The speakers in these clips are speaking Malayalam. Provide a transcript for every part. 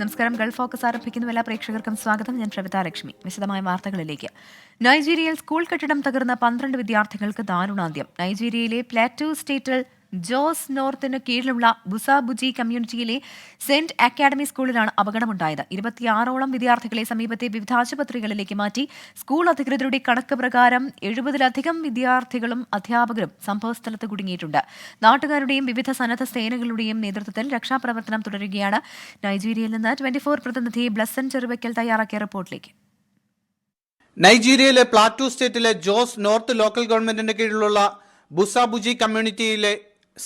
നമസ്കാരം. ഗൾഫ് ഫോക്കസ് ആരംഭിക്കുന്ന എല്ലാ പ്രേക്ഷകർക്കും സ്വാഗതം. ഞാൻ പ്രവിത ലക്ഷ്മി. വിശദമായ വാർത്തകളിലേക്ക്. നൈജീരിയയിൽ സ്കൂൾ കെട്ടിടം തകർന്ന പന്ത്രണ്ട് വിദ്യാർത്ഥികൾക്ക് ദാരുണാന്ത്യം. നൈജീരിയയിലെ പ്ലാറ്റോ സ്റ്റേറ്റിൽ ജോസ് നോർത്തിന് കീഴിലുള്ള ബുസാബുജി കമ്മ്യൂണിറ്റിയിലെ സെന്റ് അക്കാഡമി സ്കൂളിലാണ് അപകടമുണ്ടായത്. ഇരുപത്തിയാറോളം വിദ്യാർത്ഥികളെ സമീപത്തെ വിവിധ ആശുപത്രികളിലേക്ക് മാറ്റി സ്കൂൾ അധികൃതരുടെ കണക്ക് പ്രകാരം എഴുപതിലധികം വിദ്യാർത്ഥികളും അധ്യാപകരും സംഭവസ്ഥലത്ത് കുടുങ്ങിയിട്ടുണ്ട്. നാട്ടുകാരുടെയും വിവിധ സന്നദ്ധ സേനകളുടെയും നേതൃത്വത്തിൽ രക്ഷാപ്രവർത്തനം തുടരുകയാണ്. നൈജീരിയയിൽ നിന്ന് ട്വന്റി ഫോർ പ്രതിനിധി ബ്ലസൻ ചെറുവയ്ക്കൽ തയ്യാറാക്കിയ റിപ്പോർട്ടിലേക്ക്. നൈജീരിയയിലെ പ്ലാറ്റു സ്റ്റേറ്റിലെ ജോസ് നോർത്ത് ലോക്കൽ ഗവൺമെന്റിന്റെ കീഴിലുള്ള ബുസാബുജി കമ്മ്യൂണിറ്റിയിലെ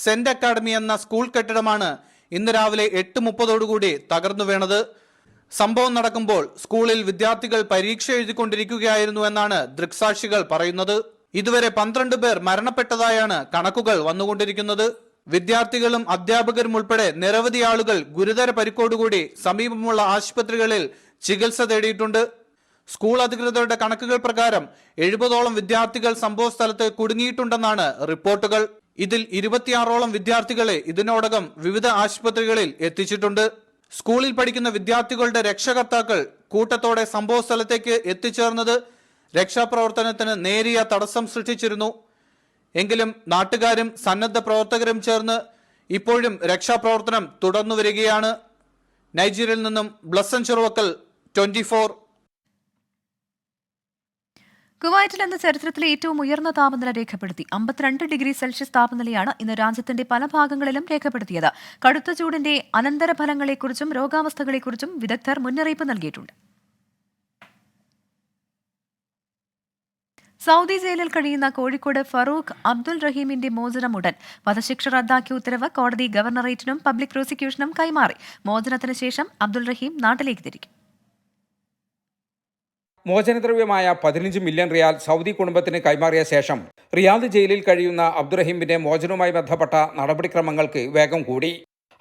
സെന്റ് അക്കാഡമി എന്ന സ്കൂൾ കെട്ടിടമാണ് ഇന്ന് രാവിലെ എട്ട് മുപ്പതോടുകൂടി തകർന്നു വീണത്. സംഭവം നടക്കുമ്പോൾ സ്കൂളിൽ വിദ്യാർത്ഥികൾ പരീക്ഷ എഴുതിക്കൊണ്ടിരിക്കുകയായിരുന്നു എന്നാണ് ദൃക്സാക്ഷികൾ പറയുന്നത്. ഇതുവരെ പന്ത്രണ്ട് പേർ മരണപ്പെട്ടതായാണ് കണക്കുകൾ വന്നുകൊണ്ടിരിക്കുന്നത്. വിദ്യാർത്ഥികളും അധ്യാപകരും ഉൾപ്പെടെ നിരവധി ആളുകൾ ഗുരുതര പരിക്കോടുകൂടി സമീപമുള്ള ആശുപത്രികളിൽ ചികിത്സ തേടിയിട്ടുണ്ട്. സ്കൂൾ അധികൃതരുടെ കണക്കുകൾ പ്രകാരം എഴുപതോളം വിദ്യാർത്ഥികൾ സംഭവ സ്ഥലത്ത് കുടുങ്ങിയിട്ടുണ്ടെന്നാണ് റിപ്പോർട്ടുകൾ. ഇതിൽ ഇരുപത്തിയാറോളം വിദ്യാർത്ഥികളെ ഇതിനോടകം വിവിധ ആശുപത്രികളിൽ എത്തിച്ചിട്ടുണ്ട്. സ്കൂളിൽ പഠിക്കുന്ന വിദ്യാർത്ഥികളുടെ രക്ഷകർത്താക്കൾ കൂട്ടത്തോടെ സംഭവ സ്ഥലത്തേക്ക് എത്തിച്ചേർന്നത് രക്ഷാപ്രവർത്തനത്തിന് നേരിയ തടസ്സം സൃഷ്ടിച്ചിരുന്നു. എങ്കിലും നാട്ടുകാരും സന്നദ്ധ പ്രവർത്തകരും ചേർന്ന് ഇപ്പോഴും രക്ഷാപ്രവർത്തനം തുടർന്നു വരികയാണ് നൈജീരിയയിൽ നിന്നും ബ്ലസ്സൻ ചെറുവക്കൽ ട്വന്റി കുവൈറ്റിൽ ഇന്ന് ചരിത്രത്തിലെ ഏറ്റവും ഉയർന്ന താപനില രേഖപ്പെടുത്തി. അമ്പത്തിരണ്ട് ഡിഗ്രി സെൽഷ്യസ് താപനിലയാണ് ഇന്ന് രാജ്യത്തിന്റെ പല ഭാഗങ്ങളിലും രേഖപ്പെടുത്തിയത്. കടുത്ത ചൂടിന്റെ അനന്തരഫലങ്ങളെക്കുറിച്ചും രോഗാവസ്ഥകളെക്കുറിച്ചും വിദഗ്ധർ മുന്നറിയിപ്പ് നൽകിയിട്ടുണ്ട്. സൗദി ജയിലിൽ കഴിയുന്ന കോഴിക്കോട് ഫറൂഖ് അബ്ദുൽ റഹീമിന്റെ മോചനം ഉടൻ. വധശിക്ഷ റദ്ദാക്കിയ ഉത്തരവ് കോടതി ഗവർണറേറ്റിനും പബ്ലിക് പ്രോസിക്യൂഷനും കൈമാറി. മോചനത്തിന് ശേഷം അബ്ദുൽ റഹീം നാട്ടിലേക്ക് തിരിക്കും. മോചനദ്രവ്യമായ പതിനഞ്ച് മില്യൺ റിയാൽ സൗദി കുടുംബത്തിന് കൈമാറിയ ശേഷം റിയാദ് ജയിലിൽ കഴിയുന്ന അബ്ദുറഹീമിന്റെ മോചനവുമായി ബന്ധപ്പെട്ട നടപടിക്രമങ്ങൾക്ക് വേഗം കൂടി.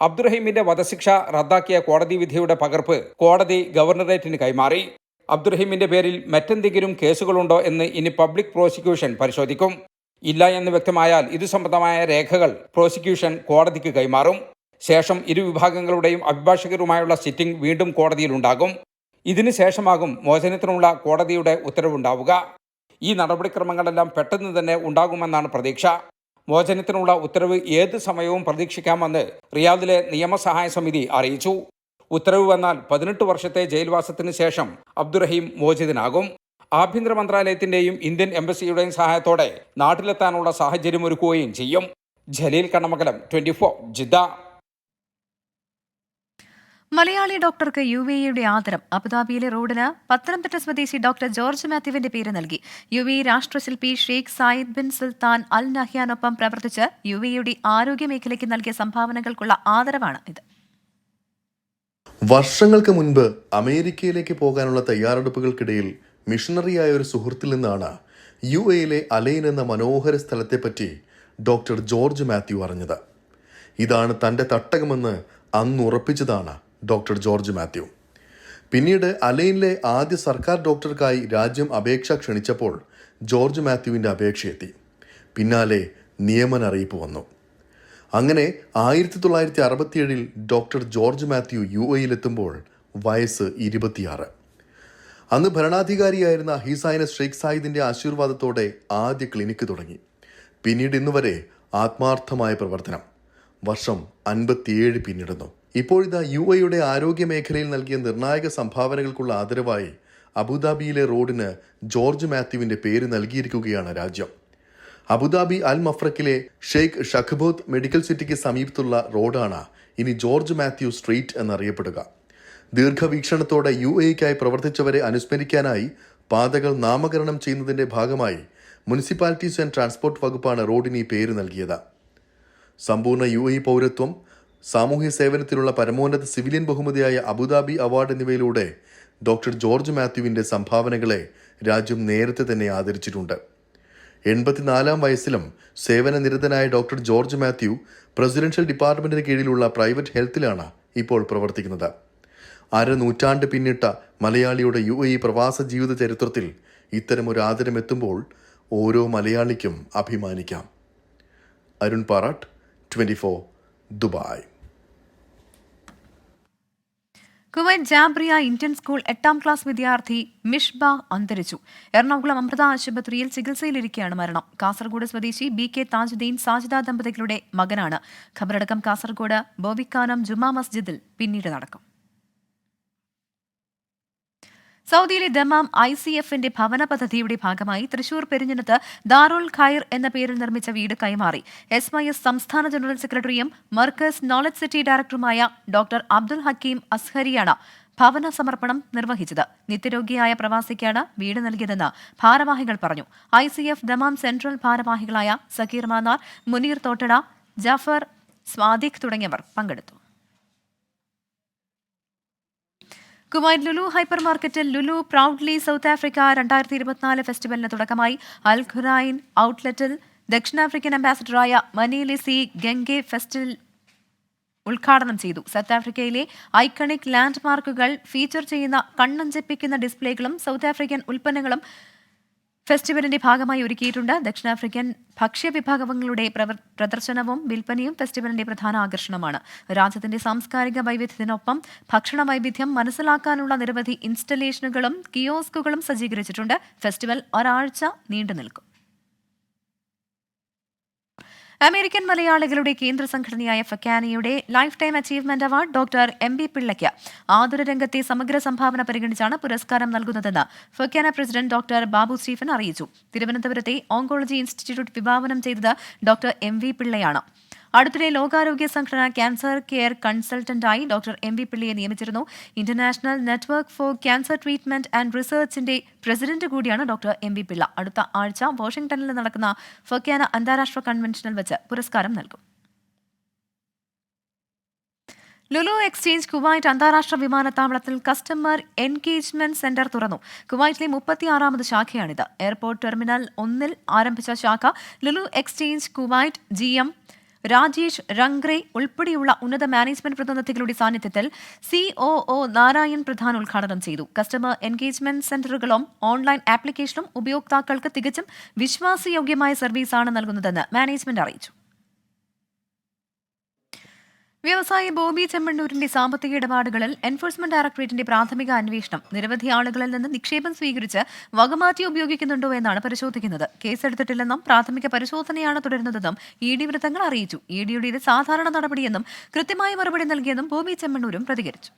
അബ്ദുറഹീമിന്റെ വധശിക്ഷ റദ്ദാക്കിയ കോടതി വിധിയുടെ പകർപ്പ് കോടതി ഗവർണറേറ്റിന് കൈമാറി. അബ്ദുറഹീമിന്റെ പേരിൽ മറ്റെന്തെങ്കിലും കേസുകളുണ്ടോ എന്ന് ഇനി പബ്ലിക് പ്രോസിക്യൂഷൻ പരിശോധിക്കും. ഇല്ല എന്ന് വ്യക്തമായാൽ ഇതു സംബന്ധമായ രേഖകൾ പ്രോസിക്യൂഷൻ കോടതിക്ക് കൈമാറും. ശേഷം ഇരു വിഭാഗങ്ങളുടെയും അഭിഭാഷകരുമായുള്ള സിറ്റിംഗ് വീണ്ടും കോടതിയിലുണ്ടാകും ഇതിനു ശേഷമാകും മോചനത്തിനുള്ള കോടതിയുടെ ഉത്തരവുണ്ടാവുക. ഈ നടപടിക്രമങ്ങളെല്ലാം പെട്ടെന്ന് തന്നെ ഉണ്ടാകുമെന്നാണ് പ്രതീക്ഷ. മോചനത്തിനുള്ള ഉത്തരവ് ഏത് സമയവും പ്രതീക്ഷിക്കാമെന്ന് റിയാദിലെ നിയമസഹായ സമിതി അറിയിച്ചു. ഉത്തരവ് വന്നാൽ പതിനെട്ട് വർഷത്തെ ജയിൽവാസത്തിന് ശേഷം അബ്ദുറഹീം മോചിതനാകും. ആഭ്യന്തര മന്ത്രാലയത്തിന്റെയും ഇന്ത്യൻ എംബസിയുടെയും സഹായത്തോടെ നാട്ടിലെത്താനുള്ള സാഹചര്യമൊരുക്കുകയും ചെയ്യും. Jaleel Kannamakalam twenty Jeddah. Malayali ഡോക്ടർക്ക് യു എ ഇയുടെ ആദരം അബുദാബിയിലെ റോഡിന് പത്തനംതിട്ട സ്വദേശി ഡോക്ടർ ജോർജ് മാത്യുവിന്റെ പേര് നൽകി. U A രാഷ്ട്രശില്പി Sheikh Zayed bin Sultan Al നഹ്യാനൊപ്പം പ്രവർത്തിച്ച് യു എയുടെ ആരോഗ്യ മേഖലയ്ക്ക് നൽകിയ സംഭാവനകൾക്കുള്ള ആദരവാണ് ഇത്. വർഷങ്ങൾക്ക് മുൻപ് അമേരിക്കയിലേക്ക് പോകാനുള്ള തയ്യാറെടുപ്പുകൾക്കിടയിൽ മിഷണറിയായ ഒരു സുഹൃത്തിൽ നിന്നാണ് യു എയിലെ അലൈൻ എന്ന മനോഹര സ്ഥലത്തെപ്പറ്റി ഡോക്ടർ ജോർജ് മാത്യു അറിഞ്ഞത്. ഇതാണ് തന്റെ തട്ടകമെന്ന് അന്ന് ഉറപ്പിച്ചതാണ് ഡോക്ടർ ജോർജ് മാത്യു. പിന്നീട് അലൈനിലെ ആദ്യ സർക്കാർ ഡോക്ടർക്കായി രാജ്യം അപേക്ഷ ക്ഷണിച്ചപ്പോൾ ജോർജ് മാത്യുവിന്റെ അപേക്ഷയെത്തി. പിന്നാലെ നിയമന അറിയിപ്പ് വന്നു. അങ്ങനെ ആയിരത്തി തൊള്ളായിരത്തി അറുപത്തിയേഴിൽ ഡോക്ടർ ജോർജ് മാത്യു യു എയിലെത്തുമ്പോൾ വയസ്സ് ഇരുപത്തിയാറ്. അന്ന് ഭരണാധികാരിയായിരുന്ന ഹിസൈന ഷെയ്ഖ് സായിദിന്റെ ആശീർവാദത്തോടെ ആദ്യ ക്ലിനിക്ക് തുടങ്ങി. പിന്നീട് ഇന്നുവരെ ആത്മാർത്ഥമായ പ്രവർത്തനം. വർഷം അൻപത്തിയേഴ് പിന്നിടുന്നു. ഇപ്പോഴിതാ യു എയുടെ ആരോഗ്യ മേഖലയിൽ നൽകിയ നിർണായക സംഭാവനകൾക്കുള്ള ആദരവായി അബുദാബിയിലെ റോഡിന് ജോർജ് മാത്യുവിന്റെ പേര് നൽകിയിരിക്കുകയാണ് രാജ്യം. അബുദാബി അൽ മഫ്രക്കിലെ ഷെയ്ഖ് ഷഖ്ബോത്ത് മെഡിക്കൽ സിറ്റിക്ക് സമീപത്തുള്ള റോഡാണ് ഇനി ജോർജ് മാത്യു സ്ട്രീറ്റ് എന്നറിയപ്പെടുക. ദീർഘവീക്ഷണത്തോടെ യു എക്കായി പ്രവർത്തിച്ചവരെ അനുസ്മരിക്കാനായി പാതകൾ നാമകരണം ചെയ്യുന്നതിന്റെ ഭാഗമായി മുനിസിപ്പാലിറ്റീസ് ആൻഡ് ട്രാൻസ്പോർട്ട് വകുപ്പാണ് റോഡിന് ഈ പേര് നൽകിയത്. സമ്പൂർണ യു എ പൗരത്വം സാമൂഹ്യ സേവനത്തിലുള്ള പരമോന്നത സിവിലിയൻ ബഹുമതിയായ അബുദാബി അവാർഡ് എന്നിവയിലൂടെ ഡോക്ടർ ജോർജ് മാത്യുവിന്റെ സംഭാവനകളെ രാജ്യം നേരത്തെ തന്നെ ആദരിച്ചിട്ടുണ്ട്. എൺപത്തിനാലാം വയസ്സിലും സേവനനിരതനായ ഡോക്ടർ ജോർജ് മാത്യു പ്രസിഡൻഷ്യൽ ഡിപ്പാർട്ട്മെന്റിന് കീഴിലുള്ള പ്രൈവറ്റ് ഹെൽത്തിലാണ് ഇപ്പോൾ പ്രവർത്തിക്കുന്നത്. അര നൂറ്റാണ്ട് പിന്നിട്ട മലയാളിയുടെ യു എ പ്രവാസ ജീവിത ചരിത്രത്തിൽ ഇത്തരമൊരു ആദരം എത്തുമ്പോൾ ഓരോ മലയാളിക്കും അഭിമാനിക്കാം. Arun Parattu twenty four Dubai. Kuwait Jabriya Indian school എട്ടാം ക്ലാസ് വിദ്യാർത്ഥി മിഷ്ബ അന്തരിച്ചു. എറണാകുളം അമൃത ആശുപത്രിയിൽ ചികിത്സയിലിരിക്കെയാണ് മരണം. കാസർഗോഡ് സ്വദേശി ബി കെ താജുദ്ദീൻ സാജിദ ദമ്പതികളുടെ മകനാണ്. ഖബറടക്കം കാസർഗോഡ് ബോവിക്കാനം ജുമാ മസ്ജിദിൽ പിന്നീട് നടക്കും. സൗദിയിലെ ദമാം ഐ സി എഫിന്റെ ഭവന പദ്ധതിയുടെ ഭാഗമായി തൃശൂർ പെരിഞ്ഞനത്ത് ദാറുൽ ഖൈർ എന്ന പേരിൽ നിർമ്മിച്ച വീട് കൈമാറി. എസ് വൈ എസ് സംസ്ഥാന ജനറൽ സെക്രട്ടറിയും മർക്കസ് നോളജ് സിറ്റി ഡയറക്ടറുമായ ഡോക്ടർ അബ്ദുൽ ഹക്കീം അസ്ഹരിയാണ് ഭവന സമർപ്പണം നിർവഹിച്ചത്. നിത്യരോഗിയായ പ്രവാസിക്കാണ് വീട് നൽകിയതെന്ന് ഭാരവാഹികൾ പറഞ്ഞു. I C F Dammam central ഭാരവാഹികളായ സക്കീർ മാനാർ മുനീർ തോട്ടട ജാഫർ സ്വാദിഖ് തുടങ്ങിയവർ പങ്കെടുത്തു. കുവൈറ്റ് ലുലു ഹൈപ്പർ മാർക്കറ്റിൽ ലുലു പ്രൗഡ്ലി സൗത്ത് ആഫ്രിക്ക രണ്ടായിരത്തി ഇരുപത്തിനാല് ഫെസ്റ്റിവലിന് തുടക്കമായി. അൽ ഖുറൈൻ ഔട്ട്ലെറ്റിൽ ദക്ഷിണാഫ്രിക്കൻ അംബാസഡറായ മനീലിസി ഗംഗെ ഫെസ്റ്റിവൽ ഉദ്ഘാടനം ചെയ്തു. സൗത്ത് ആഫ്രിക്കയിലെ ഐക്കണിക് ലാൻഡ് മാർക്കുകൾ ഫീച്ചർ ചെയ്യുന്ന കണ്ണഞ്ചിപ്പിക്കുന്ന ഡിസ്പ്ലേകളും സൗത്ത് ആഫ്രിക്കൻ ഉൽപ്പന്നങ്ങളും ഫെസ്റ്റിവലിന്റെ ഭാഗമായി ഒരുക്കിയിട്ടുണ്ട്. ദക്ഷിണാഫ്രിക്കൻ ഭക്ഷ്യവിഭാഗങ്ങളുടെ വിഭാഗങ്ങളുടെ പ്രദർശനവും വിൽപ്പനയും ഫെസ്റ്റിവലിന്റെ പ്രധാന ആകർഷണമാണ്. രാജ്യത്തിന്റെ സാംസ്കാരിക വൈവിധ്യത്തിനൊപ്പം ഭക്ഷണ വൈവിധ്യം മനസ്സിലാക്കാനുള്ള നിരവധി ഇൻസ്റ്റലേഷനുകളും കിയോസ്കുകളും സജ്ജീകരിച്ചിട്ടുണ്ട്. ഫെസ്റ്റിവൽ ഒരാഴ്ച നീണ്ടു നിൽക്കും അമേരിക്കൻ മലയാളികളുടെ കേന്ദ്ര സംഘടനയായ ഫക്കാനയുടെ lifetime achievement award doctor M B പിള്ളയ്ക്ക് ആതുര രംഗത്തെ സമഗ്ര സംഭാവന പരിഗണിച്ചാണ് പുരസ്കാരം നൽകുന്നതെന്ന് FOKANA president doctor Babu Stephen അറിയിച്ചു. തിരുവനന്തപുരത്തെ ഓങ്കോളജി ഇൻസ്റ്റിറ്റ്യൂട്ട് വിഭാവനം ചെയ്തത് ഡോക്ടർ എം വി പിള്ളയാണ്. അടുത്തിടെ ലോകാരോഗ്യ സംഘടന ക്യാൻസർ കെയർ കൺസൾട്ടന്റായി ഡോക്ടർ എം വി പിള്ളിയെ നിയമിച്ചിരുന്നു. International network for cancer treatment and റിസർച്ചിന്റെ president കൂടിയാണ് ഡോക്ടർ എം വി പിള്ള. അടുത്ത ആഴ്ച വാഷിംഗ്ടണിൽ നടക്കുന്ന ഫൊക്യാന അന്താരാഷ്ട്ര കൺവെൻഷനിൽ വെച്ച് പുരസ്കാരം നൽകും. ലുലു എക്സ്ചേഞ്ച് കുവൈറ്റ് അന്താരാഷ്ട്ര വിമാനത്താവളത്തിൽ കസ്റ്റമർ എൻഗേജ്മെന്റ് സെന്റർ തുറന്നു. കുവൈറ്റിലെ മുപ്പത്തിയാറാമത് ശാഖയാണിത്. എയർപോർട്ട് ടെർമിനൽ ഒന്നിൽ ആരംഭിച്ച ശാഖ Lulu exchange Kuwait G M Rajesh Rangrey ഉൾപ്പെടെയുള്ള ഉന്നത മാനേജ്മെന്റ് പ്രതിനിധികളുടെ സാന്നിധ്യത്തിൽ C O O Narayan Pradhan ഉദ്ഘാടനം ചെയ്തു. കസ്റ്റമർ എൻഗേജ്മെന്റ് സെന്ററുകളും ഓൺലൈൻ ആപ്ലിക്കേഷനും ഉപയോക്താക്കൾക്ക് തികച്ചും വിശ്വാസയോഗ്യമായ സർവീസാണ് നൽകുന്നതെന്ന് മാനേജ്മെന്റ് അറിയിച്ചു. വ്യവസായി ബോബി ചെമ്മണ്ണൂരിന്റെ സാമ്പത്തിക ഇടപാടുകളിൽ എൻഫോഴ്സ്മെന്റ് ഡയറക്ടറേറ്റിന്റെ പ്രാഥമിക അന്വേഷണം. നിരവധി ആളുകളിൽ നിന്ന് നിക്ഷേപം സ്വീകരിച്ച് വകമാറ്റി ഉപയോഗിക്കുന്നുണ്ടോ എന്നാണ് പരിശോധിക്കുന്നത്. കേസെടുത്തിട്ടില്ലെന്നും പ്രാഥമിക പരിശോധനയാണ് തുടരുന്നതെന്നും ഇ ഡി വൃത്തങ്ങൾ അറിയിച്ചു. ഇ ഡിയുടെ ഇത് സാധാരണ നടപടിയെന്നും കൃത്യമായ മറുപടി നൽകിയെന്നും ബോബി ചെമ്മണ്ണൂരും പ്രതികരിച്ചു.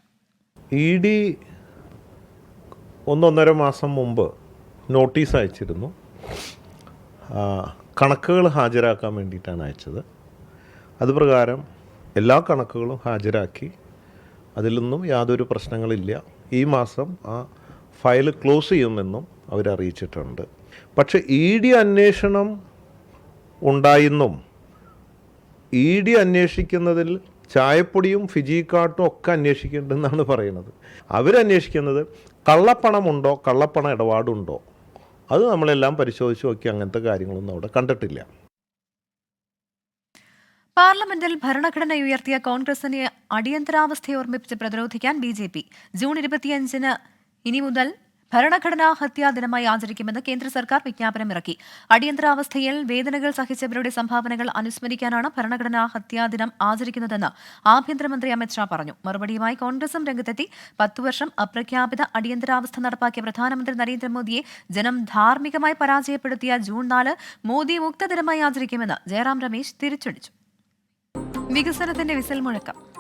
ഒന്നൊന്നര മാസം മുമ്പ് നോട്ടീസ് അയച്ചിരുന്നു. കണക്കുകൾ ഹാജരാക്കാൻ വേണ്ടിയിട്ടാണ് അയച്ചത്. അതുപ്രകാരം എല്ലാ കണക്കുകളും ഹാജരാക്കി അതിലൊന്നും യാതൊരു പ്രശ്നങ്ങളില്ല. ഈ മാസം ആ ഫയൽ ക്ലോസ് ചെയ്യുമെന്നും അവരറിയിച്ചിട്ടുണ്ട് പക്ഷേ ഇ ഡി അന്വേഷണം ഉണ്ടായെന്നും ഇ ഡി അന്വേഷിക്കുന്നതിൽ ചായപ്പൊടിയും ഫിജി കാർട്ടും ഒക്കെ അന്വേഷിക്കേണ്ടെന്നാണ് പറയുന്നത്. അവരന്വേഷിക്കുന്നത് കള്ളപ്പണമുണ്ടോ കള്ളപ്പണ ഇടപാടുണ്ടോ? അത് നമ്മളെല്ലാം പരിശോധിച്ച് നോക്കി അങ്ങനത്തെ കാര്യങ്ങളൊന്നും അവിടെ കണ്ടിട്ടില്ല. പാർലമെന്റിൽ ഭരണഘടന ഉയർത്തിയ കോൺഗ്രസിനെ അടിയന്തരാവസ്ഥയെ ഓർമ്മിപ്പിച്ച് പ്രതിരോധിക്കാൻ ബി ജെ പി. ജൂൺ ഇരുപത്തിയഞ്ചിന് ഇനി മുതൽ ഭരണഘടനാ ഹത്യാ ദിനമായി ആചരിക്കുമെന്ന് കേന്ദ്ര സർക്കാർ വിജ്ഞാപനം ഇറക്കി അടിയന്തരാവസ്ഥയിൽ വേദനകൾ സഹിച്ചവരുടെ സംഭാവനകൾ അനുസ്മരിക്കാനാണ് ഭരണഘടനാ ഹത്യാ ദിനം ആചരിക്കുന്നതെന്ന് ആഭ്യന്തരമന്ത്രി അമിത്ഷാ പറഞ്ഞു. മറുപടിയുമായി കോൺഗ്രസും രംഗത്തെത്തി. പത്തു വർഷം അപ്രഖ്യാപിത അടിയന്തരാവസ്ഥ നടപ്പാക്കിയ പ്രധാനമന്ത്രി നരേന്ദ്രമോദിയെ ജനം ധാർമ്മികമായി പരാജയപ്പെടുത്തിയ ജൂൺ നാല് മോദി മുക്ത ദിനമായി ആചരിക്കുമെന്ന് ജയറാം രമേശ് തിരിച്ചടിച്ചു. വികസനത്തിന്റെ വിസൽ മുഴക്കം.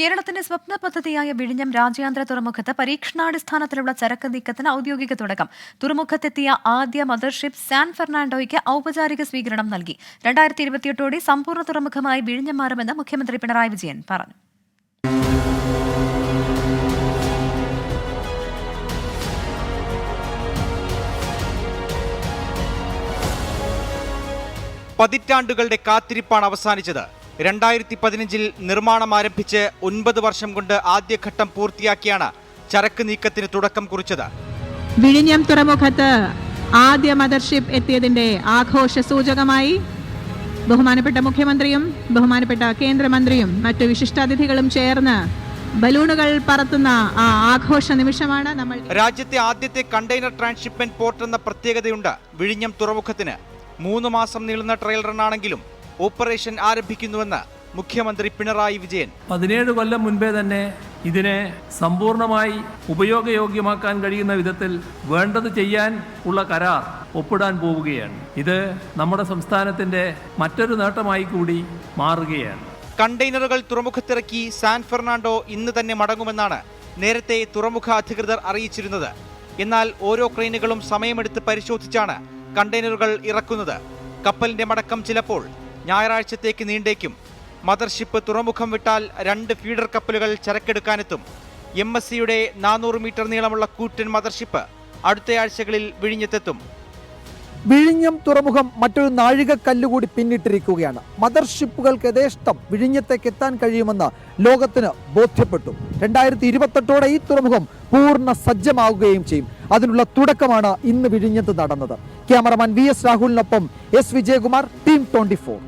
കേരളത്തിന്റെ സ്വപ്ന പദ്ധതിയായ വിഴിഞ്ഞം രാജ്യാന്തര തുറമുഖത്ത് പരീക്ഷണാടിസ്ഥാനത്തിലുള്ള ചരക്ക് നീക്കത്തിന് ഔദ്യോഗിക തുടക്കം. തുറമുഖത്തെത്തിയ ആദ്യ മദർഷിപ്പ് സാൻ ഫെർണാണ്ടോയ്ക്ക് ഔപചാരിക സ്വീകരണം നൽകി. രണ്ടായിരത്തി ഇരുപത്തിയെട്ടോടെ സമ്പൂർണ തുറമുഖമായി വിഴിഞ്ഞം മാറുമെന്ന് മുഖ്യമന്ത്രി പിണറായി വിജയൻ പറഞ്ഞു. പതിറ്റാണ്ടുകളുടെ കാത്തിരിപ്പാണ് അവസാനിച്ചത്. രണ്ടായിരത്തി പതിനഞ്ചിൽ നിർമ്മാണം ആരംഭിച്ച് ഒൻപത് വർഷം കൊണ്ട് ആദ്യഘട്ടം പൂർത്തിയാക്കിയാണ് ചരക്ക് നീക്കത്തിന് തുടക്കം കുറിച്ചത്. വിഴിഞ്ഞം തുറമുഖത്ത് ആദ്യ മദർഷിപ്പ് എത്തിയതിന്റെ ആഘോഷ സൂചകമായി ബഹുമാനപ്പെട്ട മുഖ്യമന്ത്രിയും ബഹുമാനപ്പെട്ട കേന്ദ്രമന്ത്രിയും മറ്റു വിശിഷ്ടാതിഥികളും ചേർന്ന് ബലൂണുകൾ പറത്തുന്ന ആ ആഘോഷ നിമിഷമാണ് നമ്മൾ രാജ്യത്തെ ആദ്യത്തെ കണ്ടെയ്നർ ട്രാൻസ്ഷിപ്മെന്റ് പോർട്ട് എന്ന പ്രത്യേകതയുണ്ട് വിഴിഞ്ഞം തുറമുഖത്തിന്. മൂന്ന് മാസം നീളുന്ന ട്രയൽ റണ്ണാണെങ്കിലും ഓപ്പറേഷൻ ആരംഭിക്കുന്നുവെന്ന് മുഖ്യമന്ത്രി പിണറായി വിജയൻ. പതിനേഴ് കൊല്ലം മുൻപേ തന്നെ ഇതിനെ സമ്പൂർണമായി ഉപയോഗയോഗ്യമാക്കാൻ കഴിയുന്ന വിധത്തിൽ വേണ്ടത് ചെയ്യാൻ ഉള്ള കരാർ ഒപ്പിടാൻ പോവുകയാണ്. ഇത് നമ്മുടെ സംസ്ഥാനത്തിന്റെ മറ്റൊരു നേട്ടമായി കൂടി മാറുകയാണ്. കണ്ടെയ്നറുകൾ തുറമുഖത്തിറക്കി സാൻ ഫെർണാണ്ടോ ഇന്ന് തന്നെ മടങ്ങുമെന്നാണ് നേരത്തെ തുറമുഖ അധികൃതർ അറിയിച്ചിരുന്നത്. എന്നാൽ ഓരോ ക്രെയിനുകളും സമയമെടുത്ത് പരിശോധിച്ചാണ് കണ്ടെയ്നറുകൾ ഇറക്കുന്നത്. കപ്പലിന്റെ മടക്കം ചിലപ്പോൾ ഞായറാഴ്ചത്തേക്ക് നീണ്ടേക്കും. മദർഷിപ്പ് തുറമുഖം വിട്ടാൽ രണ്ട് ഫീഡർ കപ്പലുകൾ ചരക്കെടുക്കാനെത്തും. എം എസ് സിയുടെ നാനൂറ് മീറ്റർ നീളമുള്ള കൂറ്റൻ മദർഷിപ്പ് അടുത്തയാഴ്ചകളിൽ വിഴിഞ്ഞത്തെത്തും. വിഴിഞ്ഞം തുറമുഖം മറ്റൊരു നാഴികക്കല്ലുകൂടി പിന്നിട്ടിരിക്കുകയാണ്. മദർഷിപ്പുകൾക്ക് യഥേഷ്ടം വിഴിഞ്ഞത്തേക്ക് എത്താൻ കഴിയുമെന്ന് ലോകത്തിന് ബോധ്യപ്പെട്ടു. രണ്ടായിരത്തി ഇരുപത്തെട്ടോടെ ഈ തുറമുഖം പൂർണ സജ്ജമാവുകയും ചെയ്യും. അതിനുള്ള തുടക്കമാണ് ഇന്ന് വിഴിഞ്ഞത്ത് നടന്നത്. Cameraman V S രാഹുലിനൊപ്പം S Vijayakumar team twenty four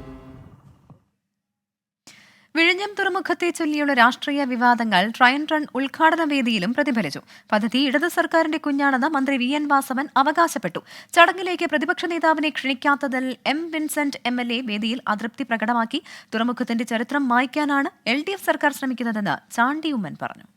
വിഴിഞ്ഞം തുറമുഖത്തെ ചൊല്ലിയുള്ള രാഷ്ട്രീയ വിവാദങ്ങൾ ട്രയൻ റൺ ഉദ്ഘാടന വേദിയിലും പ്രതിഫലിച്ചു. പദ്ധതി ഇടതു സർക്കാരിന്റെ കുഞ്ഞാണെന്ന് മന്ത്രി വി എൻ വാസവൻ അവകാശപ്പെട്ടു. ചടങ്ങിലേക്ക് പ്രതിപക്ഷ നേതാവിനെ ക്ഷണിക്കാത്തതിൽ M Vincent M L A വേദിയിൽ അതൃപ്തി പ്രകടമാക്കി. തുറമുഖത്തിന്റെ ചരിത്രം മായ്ക്കാനാണ് എൽ ഡി എഫ് സർക്കാർ ശ്രമിക്കുന്നതെന്ന് ചാണ്ടി ഉമ്മൻ പറഞ്ഞു.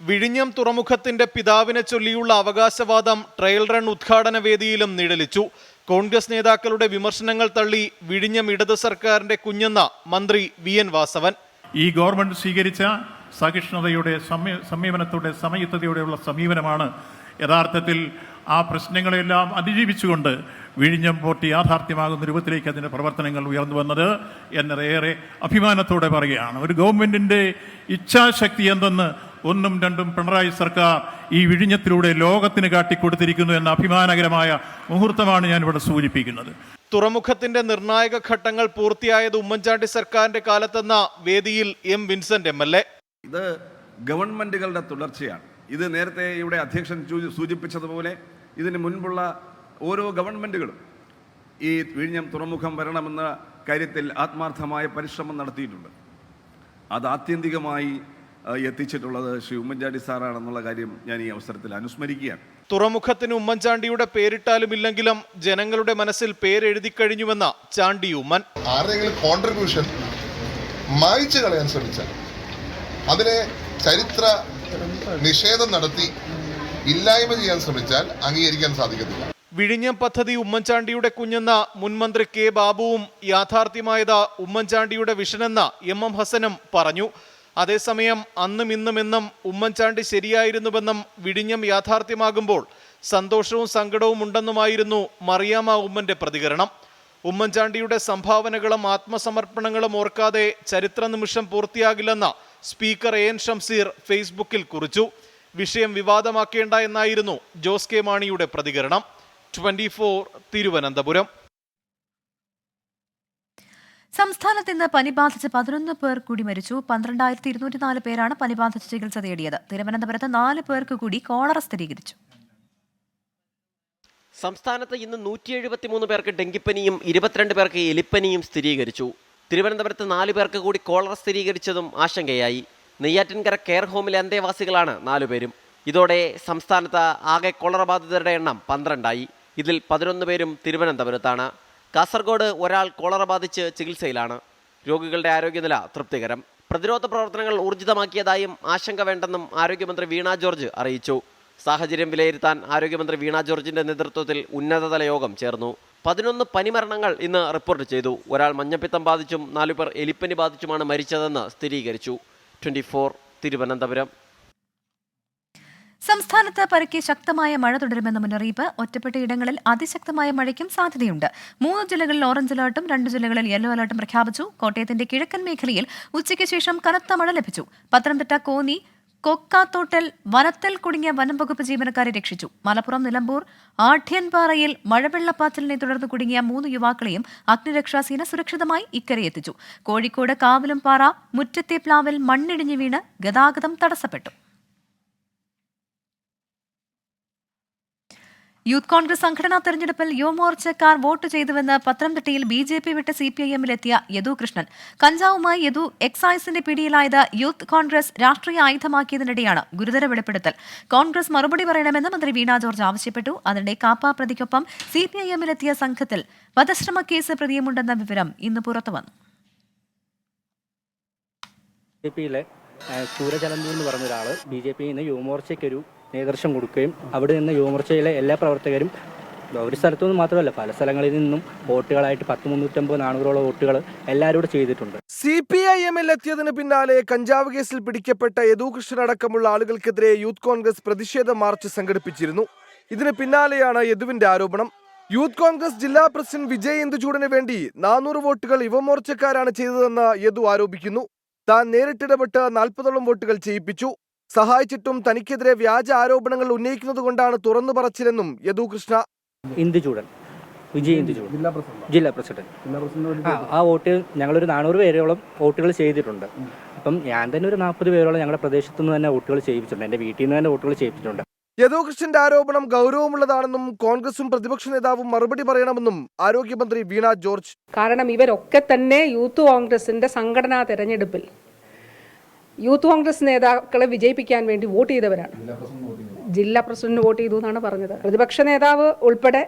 വിഴിഞ്ഞം തുറമുഖത്തിന്റെ പിതാവിനെ ചൊല്ലിയുള്ള അവകാശവാദം ട്രയൽ റൺ ഉദ്ഘാടന വേദിയിലും നിഴലിച്ചു. കോൺഗ്രസ് നേതാക്കളുടെ വിമർശനങ്ങൾ തള്ളി വിഴിഞ്ഞം ഇടത് സർക്കാരിന്റെ കുഞ്ഞെന്ന മന്ത്രി വി എൻ വാസവൻ. ഈ ഗവൺമെന്റ് സ്വീകരിച്ച സഹിഷ്ണുതയുടെ സമീപനത്തോടെ സമയുക്തതയോടെയുള്ള സമീപനമാണ് യഥാർത്ഥത്തിൽ ആ പ്രശ്നങ്ങളെല്ലാം അതിജീവിച്ചുകൊണ്ട് വിഴിഞ്ഞം പോർട്ട് യാഥാർത്ഥ്യമാകുന്ന രൂപത്തിലേക്ക് അതിന്റെ പ്രവർത്തനങ്ങൾ ഉയർന്നു വന്നത് എന്നത് ഏറെ അഭിമാനത്തോടെ പറയുകയാണ്. ഒരു ഗവൺമെന്റിന്റെ ഇച്ഛാശക്തി എന്തെന്ന് ഒന്നും രണ്ടും പിണറായി സർക്കാർ ഈ വിഴിഞ്ഞത്തിലൂടെ ലോകത്തിന് കാട്ടിക്കൊടുത്തിരിക്കുന്നു എന്ന അഭിമാനകരമായ മുഹൂർത്തമാണ് ഞാൻ ഇവിടെ സൂചിപ്പിക്കുന്നത്. തുറമുഖത്തിന്റെ നിർണായക ഘട്ടങ്ങൾ പൂർത്തിയായത് ഉമ്മൻചാണ്ടി സർക്കാരിന്റെ കാലത്തെന്ന വേദിയിൽ M Vincent M L A. ഇത് ഗവൺമെന്റുകളുടെ തുടർച്ചയാണ്. ഇത് നേരത്തെ ഇവിടെ അധ്യക്ഷൻ സൂചിപ്പിച്ചതുപോലെ ഇതിന് മുൻപുള്ള ഓരോ ഗവൺമെന്റുകളും ഈ വിഴിഞ്ഞം തുറമുഖം വരണമെന്ന കാര്യത്തിൽ ആത്മാർത്ഥമായ പരിശ്രമം നടത്തിയിട്ടുണ്ട്. അത് ആത്യന്തികമായി എത്തിച്ചിട്ടുള്ളത് ശ്രീ ഉമ്മൻചാണ്ടി സാറാണെന്നുള്ള കാര്യം ഞാൻ ഈ അവസരത്തിൽ അനുസ്മരിക്കുകയാണ്. തുറമുഖത്തിന് ഉമ്മൻചാണ്ടിയുടെ പേരിട്ടാലും ഇല്ലെങ്കിലും ജനങ്ങളുടെ മനസ്സിൽ പേരെഴുതി കഴിഞ്ഞുവെന്ന ചാണ്ടി ഉമ്മൻ. ആരുടെയെങ്കിലും കോൺട്രിബ്യൂഷൻ മായ്ച്ചു കളയാൻ ശ്രമിച്ചാൽ അതിനെ ചരിത്ര നിഷേധം നടത്തി ഇല്ലായ്മ ചെയ്യാൻ ശ്രമിച്ചാൽ അംഗീകരിക്കാൻ സാധിക്കത്തില്ല. വിഴിഞ്ഞം പദ്ധതി ഉമ്മൻചാണ്ടിയുടെ കുഞ്ഞെന്ന മുൻമന്ത്രി കെ ബാബുവും യാഥാർത്ഥ്യമായത് ഉമ്മൻചാണ്ടിയുടെ വിഷനെന്ന എം എം ഹസനും പറഞ്ഞു. അതേസമയം അന്നും ഇന്നും എന്നും ഉമ്മൻചാണ്ടി ശരിയായിരുന്നുവെന്നും വിഴിഞ്ഞം യാഥാർത്ഥ്യമാകുമ്പോൾ സന്തോഷവും സങ്കടവും ഉണ്ടെന്നുമായിരുന്നു മറിയാമ്മ ഉമ്മന്റെ പ്രതികരണം. ഉമ്മൻചാണ്ടിയുടെ സംഭാവനകളും ആത്മസമർപ്പണങ്ങളും ഓർക്കാതെ ചരിത്ര നിമിഷം പൂർത്തിയാകില്ലെന്ന സ്പീക്കർ എ എൻ ഷംസീർ ഫേസ്ബുക്കിൽ കുറിച്ചു. വിഷയം വിവാദമാക്കേണ്ട എന്നായിരുന്നു ജോസ് കെ മാണിയുടെ പ്രതികരണം. ട്വന്റി തിരുവനന്തപുരം. സംസ്ഥാനത്ത് ഇന്ന് പനി ബാധിച്ച് പതിനൊന്ന് പേർ കൂടി മരിച്ചു. പന്ത്രണ്ടായിരത്തി ഇരുന്നൂറ്റി നാല് പേരാണ് പനി ബാധിച്ച് ചികിത്സ തേടിയത്. തിരുവനന്തപുരത്ത് നാല് പേർക്ക് കൂടി കോളറ സ്ഥിരീകരിച്ചു. സംസ്ഥാനത്ത് ഇന്ന് നൂറ്റി എഴുപത്തിമൂന്ന് പേർക്ക് ഡെങ്കിപ്പനിയും ഇരുപത്തിരണ്ട് പേർക്ക് എലിപ്പനിയും സ്ഥിരീകരിച്ചു. തിരുവനന്തപുരത്ത് നാല് പേർക്ക് കൂടി കോളറ സ്ഥിരീകരിച്ചതും ആശങ്കയായി. നെയ്യാറ്റിൻകര കെയർ ഹോമിലെ അന്തേവാസികളാണ് നാലുപേരും ഇതോടെ സംസ്ഥാനത്ത് ആകെ കോളറ ബാധിതരുടെ എണ്ണം പന്ത്രണ്ടായി. ഇതിൽ പതിനൊന്ന് പേരും തിരുവനന്തപുരത്താണ്. കാസർഗോഡ് ഒരാൾ കോളറ ബാധിച്ച് ചികിത്സയിലാണ്. രോഗികളുടെ ആരോഗ്യനില തൃപ്തികരം. പ്രതിരോധ പ്രവർത്തനങ്ങൾ ഊർജിതമാക്കിയതായും ആശങ്ക വേണ്ടെന്നും ആരോഗ്യമന്ത്രി വീണ ജോർജ് അറിയിച്ചു. സാഹചര്യം വിലയിരുത്താൻ ആരോഗ്യമന്ത്രി വീണ ജോർജിന്റെ നേതൃത്വത്തിൽ ഉന്നതതല യോഗം ചേർന്നു. പതിനൊന്ന് പനിമരണങ്ങൾ ഇന്ന് റിപ്പോർട്ട് ചെയ്തു. ഒരാൾ മഞ്ഞപ്പിത്തം ബാധിച്ചും നാലുപേർ എലിപ്പനി ബാധിച്ചുമാണ് മരിച്ചതെന്ന് സ്ഥിരീകരിച്ചു. ട്വന്റി തിരുവനന്തപുരം. സംസ്ഥാനത്ത് പരക്കെ ശക്തമായ മഴ തുടരുമെന്ന മുന്നറിയിപ്പ് ഒറ്റപ്പെട്ട ഇടങ്ങളിൽ അതിശക്തമായ മഴയ്ക്കും സാധ്യതയുണ്ട്. മൂന്ന് ജില്ലകളിൽ ഓറഞ്ച് അലർട്ടും രണ്ട് ജില്ലകളിൽ യെല്ലോ അലർട്ടും പ്രഖ്യാപിച്ചു. കോട്ടയത്തിന്റെ കിഴക്കൻ മേഖലയിൽ ഉച്ചയ്ക്ക് ശേഷം കനത്ത മഴ ലഭിച്ചു. പത്തനംതിട്ട കോന്നി കൊക്കാത്തോട്ടൽ വനത്തിൽ കുടുങ്ങിയ വനം വകുപ്പ് ജീവനക്കാരെ രക്ഷിച്ചു. മലപ്പുറം നിലമ്പൂർ ആഠ്യൻപാറയിൽ മഴവെള്ളപ്പാച്ചിലിനെ തുടർന്ന് കുടുങ്ങിയ മൂന്ന് യുവാക്കളെയും അഗ്നിരക്ഷാസേന സുരക്ഷിതമായി ഇക്കരെ എത്തിച്ചു. കോഴിക്കോട് കാവിലും പാറ മുറ്റത്തെ പ്ലാവിൽ മണ്ണിടിഞ്ഞു വീണ് ഗതാഗതം തടസ്സപ്പെട്ടു. യൂത്ത് കോൺഗ്രസ് സംഘടനാ തെരഞ്ഞെടുപ്പിൽ യുവമോർച്ചക്കാർ വോട്ട് ചെയ്തുവെന്ന് പത്തനംതിട്ടയിൽ ബി ജെ പി വിട്ട് സി പി ഐ എമ്മിലെത്തിയ യദു കൃഷ്ണൻ. കഞ്ചാവുമായി യദു എക്സൈസിന്റെ പിടിയിലായത് യൂത്ത് കോൺഗ്രസ് രാഷ്ട്രീയ ആയുധമാക്കിയതിനിടെയാണ് ഗുരുതര വെളിപ്പെടുത്തൽ. കോൺഗ്രസ് മറുപടി പറയണമെന്ന് മന്ത്രി വീണ ജോർജ് ആവശ്യപ്പെട്ടു. അതിനിടെ കാപ്പ പ്രതിക്കൊപ്പം സി പി ഐ എമ്മിലെത്തിയ സംഘത്തിൽ വധശ്രമ കേസ് പ്രതിയുമുണ്ടെന്ന വിവരം ഇന്ന് പുറത്തുവന്നു ജെ എന്ന് പറഞ്ഞ ഒരാൾ ബി ജെ പിയിൽ നിന്ന് യുവമോർച്ചയ്ക്കൊരു നേതൃത്വം കൊടുക്കുകയും അവിടെ നിന്ന് യുവമോർച്ചയിലെ എല്ലാ പ്രവർത്തകരും ഒരു സ്ഥലത്തു നിന്ന് മാത്രമല്ല പല സ്ഥലങ്ങളിൽ നിന്നും വോട്ടുകളായിട്ട് പത്ത് മുന്നൂറ്റമ്പത് നാനൂറോളം വോട്ടുകൾ എല്ലാവരോടും ചെയ്തിട്ടുണ്ട്. സി പി ഐ എമ്മിൽ എത്തിയതിന് പിന്നാലെ കഞ്ചാവ് കേസിൽ പിടിക്കപ്പെട്ട യദുകൃഷ്ണൻ അടക്കമുള്ള ആളുകൾക്കെതിരെ യൂത്ത് കോൺഗ്രസ് പ്രതിഷേധ മാർച്ച് സംഘടിപ്പിച്ചിരുന്നു. ഇതിന് പിന്നാലെയാണ് യദുവിന്റെ ആരോപണം. യൂത്ത് കോൺഗ്രസ് ജില്ലാ പ്രസിഡന്റ് വിജയ് ഇന്ദുചൂടിന് വേണ്ടി നാനൂറ് വോട്ടുകൾ യുവമോർച്ചക്കാരാണ് ചെയ്തതെന്ന് യദു ആരോപിക്കുന്നു. താൻ നേരിട്ടിടപെട്ട് നാൽപ്പതോളം വോട്ടുകൾ ചെയ്യിപ്പിച്ചു. സഹായിച്ചിട്ടും തനിക്കെതിരെ വ്യാജ ആരോപണങ്ങൾ ഉന്നയിക്കുന്നത് കൊണ്ടാണ് തുറന്നു പറച്ചിലെന്നും യദുകൃഷ്ണ ഇന്ദുചൂടൻ വിജയ് ഇന്ദുചൂടൻ ജില്ലാ പ്രസിഡന്റ്. ജില്ലാ പ്രസിഡന്റ്. ആ വോട്ട് ഞങ്ങളൊരു നാനൂറ് പേരോളം വോട്ടുകൾ ചെയ്തിട്ടുണ്ട്. അപ്പം ഞാൻ തന്നെ ഒരു നാൽപ്പത് പേരോളം ഞങ്ങളുടെ പ്രദേശത്തു നിന്ന് തന്നെ വോട്ടുകൾ ചെയ്യിപ്പിച്ചിട്ടുണ്ട്. എന്റെ വീട്ടിൽ നിന്ന് തന്നെ വോട്ടുകൾ ചെയ്യിപ്പിച്ചിട്ടുണ്ട്. യദുകൃഷ്ണന്റെ ആരോപണം ഗൗരവമുള്ളതാണെന്നും കോൺഗ്രസും പ്രതിപക്ഷ നേതാവും മറുപടി പറയണമെന്നും ആരോഗ്യമന്ത്രി വീണ ജോർജ്. കാരണം ഇവരൊക്കെ തന്നെ യൂത്ത് കോൺഗ്രസിന്റെ സംഘടനാ തെരഞ്ഞെടുപ്പിൽ യൂത്ത് കോൺഗ്രസ് നേതാക്കളെ വിജയിപ്പിക്കാൻ വേണ്ടി വോട്ട് ചെയ്തവരാണ്. ജില്ലാ പ്രസിഡന്റ് വോട്ട് ചെയ്തു എന്നാണ് പറഞ്ഞത്. പ്രതിപക്ഷ നേതാവ് ഉൾപ്പെടെ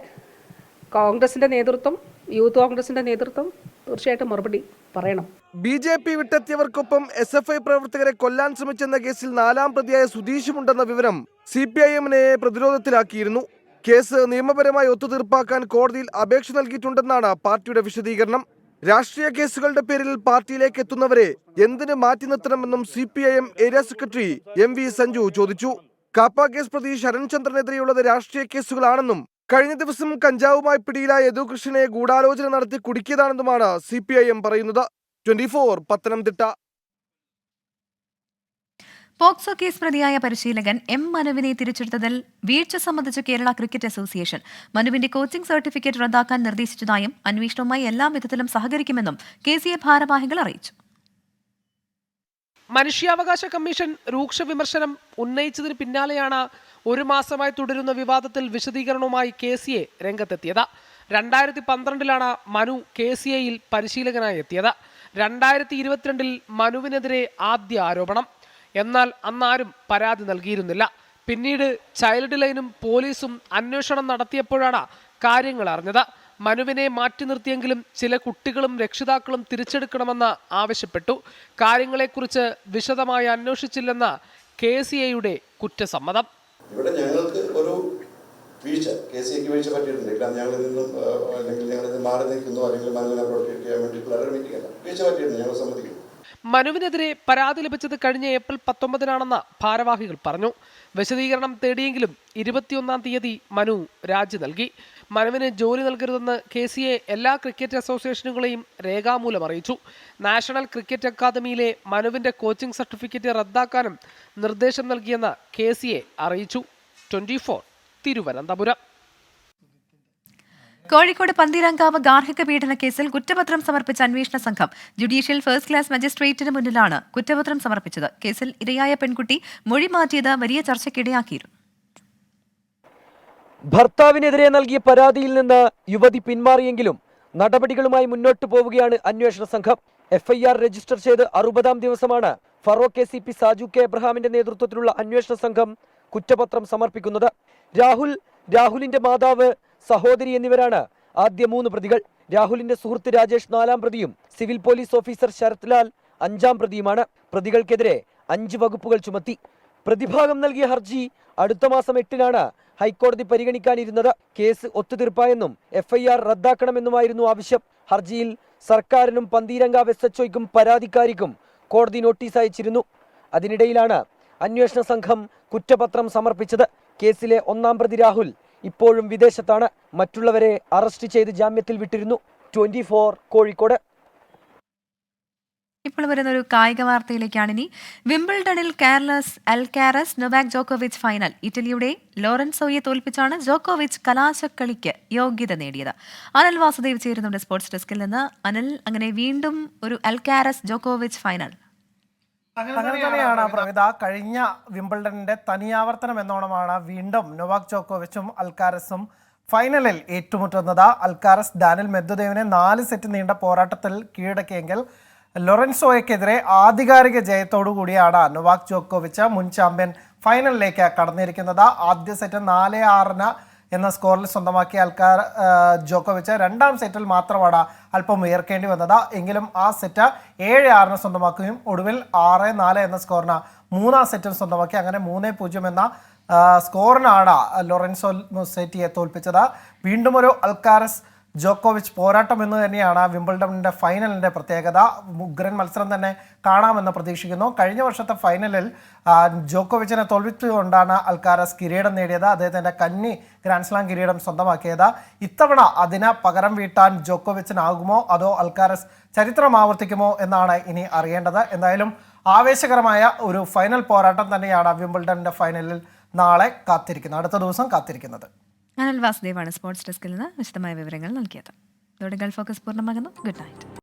കോൺഗ്രസിന്റെ നേതൃത്വം യൂത്ത് കോൺഗ്രസിന്റെ നേതൃത്വം തീർച്ചയായിട്ടും മറുപടി പറയണം. ബി ജെ പി വിട്ടെത്തിയവർക്കൊപ്പം എസ് എഫ് ഐ പ്രവർത്തകരെ കൊല്ലാൻ ശ്രമിച്ചെന്ന കേസിൽ നാലാം പ്രതിയായ സുധീഷുമുണ്ടെന്ന വിവരം സി പി ഐ എമ്മിനെ പ്രതിരോധത്തിലാക്കിയിരുന്നു. കേസ് നിയമപരമായി ഒത്തുതീർപ്പാക്കാൻ കോടതിയിൽ അപേക്ഷ നൽകിയിട്ടുണ്ടെന്നാണ് പാർട്ടിയുടെ വിശദീകരണം. രാഷ്ട്രീയ കേസുകളുടെ പേരിൽ പാർട്ടിയിലേക്ക് എത്തുന്നവരെ എന്തിനു മാറ്റി നിർത്തണമെന്നും C P I M area secretary M V Sanju ചോദിച്ചു. കാപ്പ കേസ് പ്രതി ശരൺചന്ദ്രനെതിരെയുള്ളത് രാഷ്ട്രീയ കേസുകളാണെന്നും കഴിഞ്ഞ ദിവസം കഞ്ചാവുമായി പിടിയിലായ യദുകൃഷ്ണനെ ഗൂഢാലോചന നടത്തി കുടുക്കിയതാണെന്നുമാണ് സി പി ഐ എം പറയുന്നത്. Twenty four Pathanamthitta. POCSO case പ്രതിയായ പരിശീലകൻ എം മനുവിനെ തിരിച്ചെടുത്തതിൽ വീഴ്ച സംബന്ധിച്ച് കേരള ക്രിക്കറ്റ് അസോസിയേഷൻ. മനുവിന്റെ കോച്ചിംഗ് സർട്ടിഫിക്കറ്റ് റദ്ദാക്കാൻ നിർദ്ദേശിച്ചതായും അന്വേഷണവുമായി എല്ലാ വിധത്തിലും സഹകരിക്കുമെന്നും കെ സി എ ഭാരവാഹികൾ അറിയിച്ചു. മനുഷ്യാവകാശ കമ്മീഷൻ രൂക്ഷ വിമർശനം ഉന്നയിച്ചതിന് പിന്നാലെയാണ് ഒരു മാസമായി തുടരുന്ന വിവാദത്തിൽ വിശദീകരണവുമായി കെ സി എ രംഗത്തെത്തിയത്. രണ്ടായിരത്തി പന്ത്രണ്ടിലാണ് മനു കെ സി എയിൽ പരിശീലകനായി എത്തിയത്. രണ്ടായിരത്തി ഇരുപത്തിരണ്ടിൽ മനുവിനെതിരെ ആദ്യ ആരോപണം. എന്നാൽ അന്നാരും പരാതി നൽകിയിരുന്നില്ല. പിന്നീട് ചൈൽഡ് ലൈനും പോലീസും അന്വേഷണം നടത്തിയപ്പോഴാണ് കാര്യങ്ങൾ അറിഞ്ഞത്. മനുവിനെ മാറ്റി നിർത്തിയെങ്കിലും ചില കുട്ടികളും രക്ഷിതാക്കളും തിരിച്ചെടുക്കണമെന്ന് ആവശ്യപ്പെട്ടു. കാര്യങ്ങളെക്കുറിച്ച് വിശദമായി അന്വേഷിച്ചില്ലെന്ന കെ സി എയുടെ കുറ്റസമ്മതം. ഇവിടെ ഞങ്ങൾക്ക് ഒരു വീഴ്ച കെ സി എക്ക് വീഴ്ച പറ്റിയിട്ടുണ്ട്. ഇല്ല ഞങ്ങളിൽ നിന്നും അല്ലെങ്കിൽ ഞങ്ങളിൽ നിന്ന് മാറി നിൽക്കുന്നു അല്ലെങ്കിൽ മനുവിനെ പ്രൊട്ടക്ട് ചെയ്യാൻ വേണ്ടിയിട്ടുള്ള മീറ്റിംഗ് അല്ല വീഴ്ച പറ്റിയിട്ടുണ്ട് ഞങ്ങൾ സമ്മതിക്കുന്നു മനുവിനെതിരെ പരാതി ലഭിച്ചത് കഴിഞ്ഞ ഏപ്രിൽ പത്തൊമ്പതിനാണെന്ന് ഭാരവാഹികൾ പറഞ്ഞു. വിശദീകരണം തേടിയെങ്കിലും ഇരുപത്തിയൊന്നാം തീയതി മനു രാജി നൽകി. മനുവിന് ജോലി നൽകരുതെന്ന് കെ സി എ എല്ലാ ക്രിക്കറ്റ് അസോസിയേഷനുകളെയും രേഖാമൂലം അറിയിച്ചു. നാഷണൽ ക്രിക്കറ്റ് അക്കാദമിയിലെ മനുവിന്റെ കോച്ചിംഗ് സർട്ടിഫിക്കറ്റ് റദ്ദാക്കാനും നിർദ്ദേശം നൽകിയെന്ന് കെ സി എ അറിയിച്ചു. Twenty four Thiruvananthapuram. Kozhikode Pantheerankavu ഗാർഹിക പീഡന കേസിൽ കുറ്റപത്രം സമർപ്പിച്ച അന്വേഷണ സംഘം ജുഡീഷ്യൽ ഫസ്റ്റ് ക്ലാസ് മജിസ്ട്രേറ്റിന് മുന്നിലാണ് കുറ്റപത്രം സമർപ്പിച്ചത്. കേസിൽ ഇരയായ പെൺകുട്ടി മൊഴി മാറ്റിയത് വലിയ ചർച്ചയ്ക്കിടയാക്കിയിരുന്നു. ഭർത്താവിനെതിരെ നൽകിയ പരാതിയിൽ നിന്ന് യുവതി പിന്മാറിയെങ്കിലും നടപടികളുമായി മുന്നോട്ട് പോവുകയാണ് അന്വേഷണ സംഘം. എഫ്ഐആർ രജിസ്റ്റർ ചെയ്ത് അറുപതാം ദിവസമാണ് Feroke C P Saju K എബ്രഹാമിന്റെ നേതൃത്വത്തിലുള്ള അന്വേഷണ സംഘം കുറ്റപത്രം സമർപ്പിക്കുന്നത്. രാഹുൽ രാഹുലിന്റെ മാതാവ് സഹോദരി എന്നിവരാണ് ആദ്യ മൂന്ന് പ്രതികൾ. രാഹുലിന്റെ സുഹൃത്ത് രാജേഷ് നാലാം പ്രതിയും civil police officer Sarath Lal അഞ്ചാം പ്രതിയുമാണ്. പ്രതികൾക്കെതിരെ അഞ്ച് വകുപ്പുകൾ ചുമത്തി. പ്രതിഭാഗം നൽകിയ ഹർജി അടുത്ത മാസം എട്ടിനാണ് ഹൈക്കോടതി പരിഗണിക്കാനിരുന്നത്. കേസ് ഒത്തുതീർപ്പായെന്നും എഫ്ഐആർ റദ്ദാക്കണമെന്നുമായിരുന്നു ആവശ്യം. ഹർജിയിൽ സർക്കാരിനും പന്തീരംഗ എസ് എച്ച് ഒയ്ക്കും പരാതിക്കാരിക്കും കോടതി നോട്ടീസ് അയച്ചിരുന്നു. അതിനിടയിലാണ് അന്വേഷണ സംഘം കുറ്റപത്രം സമർപ്പിച്ചത്. കേസിലെ ഒന്നാം പ്രതി രാഹുൽ ഇപ്പോഴും വിദേശത്താണ്. മറ്റുള്ളവരെ അറസ്റ്റ് ചെയ്ത് ജാമ്യത്തിൽ വിട്ടിരുന്നു. Twenty four Kozhikode. ഇപ്പോൾ വരുന്ന ഒരു കായിക വാർത്തയിലേക്കാണ് ഇനി. വിംബിൾഡണിൽ കാർലസ് അൽകാരസ് നൊവാക് ജോക്കോവിച്ച് ഫൈനൽ. ഇറ്റലിയുടെ ലോറൻസോയെ തോൽപ്പിച്ചാണ് ജോക്കോവിച്ച് കലാശക്കളിക്ക് യോഗ്യത നേടിയത്. അനൽ വാസുദേവ് ചേരുന്നുണ്ട് സ്പോർട്സ് ഡെസ്കിൽ നിന്ന്. അനൽ അങ്ങനെ വീണ്ടും ഒരു അൽകാരസ് ജോക്കോവിച്ച് ഫൈനൽ. അങ്ങനെ തന്നെയാണ് പ്രവിത കഴിഞ്ഞ വിംബിൾഡന്റെ തനിയാവർത്തനം എന്നോണമാണ് വീണ്ടും നൊവാക് ചോക്കോവിച്ചും അൽക്കാരസും ഫൈനലിൽ ഏറ്റുമുട്ടുന്നത്. അൽക്കാരസ് ഡാനിൽ മെദ്വദേവിനെ നാല് സെറ്റ് നീണ്ട പോരാട്ടത്തിൽ കീഴടക്കിയെങ്കിൽ ലൊറൻസോയ്ക്കെതിരെ ആധികാരിക ജയത്തോടു കൂടിയാണ് നൊവാക് ജോക്കോവിച്ച് മുൻ ചാമ്പ്യൻ ഫൈനലിലേക്ക് കടന്നിരിക്കുന്നത്. ആദ്യ സെറ്റ് നാല് ആറിന് എന്ന സ്കോറിൽ സ്വന്തമാക്കിയ അൽക്കാർ ജോക്കോവിച്ച് രണ്ടാം സെറ്റിൽ മാത്രമാണ് അല്പം ഉയർക്കേണ്ടി വന്നത്. എങ്കിലും ആ സെറ്റ് ഏഴ് ആറിന് സ്വന്തമാക്കുകയും ഒടുവിൽ ആറ് നാല് എന്ന സ്കോറിന് മൂന്നാം സെറ്റും സ്വന്തമാക്കി. അങ്ങനെ മൂന്ന് പൂജ്യം എന്ന സ്കോറിനാണ് ലൊറൻസോ മുസേറ്റിയെ തോൽപ്പിച്ചത്. വീണ്ടും ഒരു അൽക്കാരസ് ജോക്കോവിച്ച് പോരാട്ടം എന്ന് തന്നെയാണ് വിംബിൾഡണിന്റെ ഫൈനലിന്റെ പ്രത്യേകത. ഉഗ്രൻ മത്സരം തന്നെ കാണാമെന്ന് പ്രതീക്ഷിക്കുന്നു. കഴിഞ്ഞ വർഷത്തെ ഫൈനലിൽ ജോക്കോവിച്ചിനെ തോൽപ്പിച്ചുകൊണ്ടാണ് അൽക്കാരസ് കിരീടം നേടിയത്. അദ്ദേഹത്തിന്റെ കന്നി ഗ്രാൻഡ്സ്ലാം കിരീടം സ്വന്തമാക്കിയത്. ഇത്തവണ അതിന് പകരം വീട്ടാൻ ജോക്കോവിച്ചിനാകുമോ? അതോ അൽക്കാരസ് ചരിത്രം ആവർത്തിക്കുമോ എന്നാണ് ഇനി അറിയേണ്ടത്. എന്തായാലും ആവേശകരമായ ഒരു ഫൈനൽ പോരാട്ടം തന്നെയാണ് വിംബിൾഡണിന്റെ ഫൈനലിൽ നാളെ കാത്തിരിക്കുന്നത്. അടുത്ത ദിവസം കാത്തിരിക്കുന്നത്. അനിൽ വാസുദേവാണ് സ്പോർട്സ് ഡെസ്കിൽ നിന്ന് വിശദമായ വിവരങ്ങൾ നൽകിയത്. ഇതോടെ ഗൾഫ് ഫോക്കസ് പൂർണമാകുന്നു. Good night.